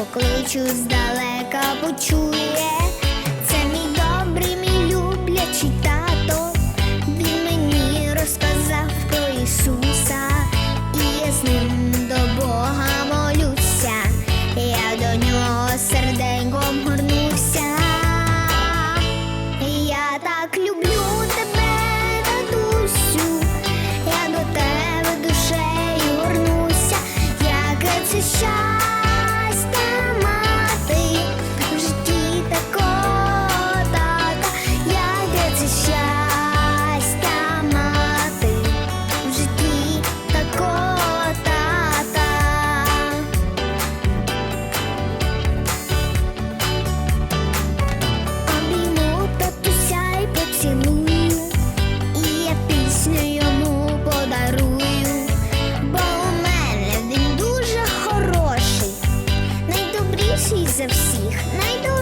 покличу здалека почує. всіх найду.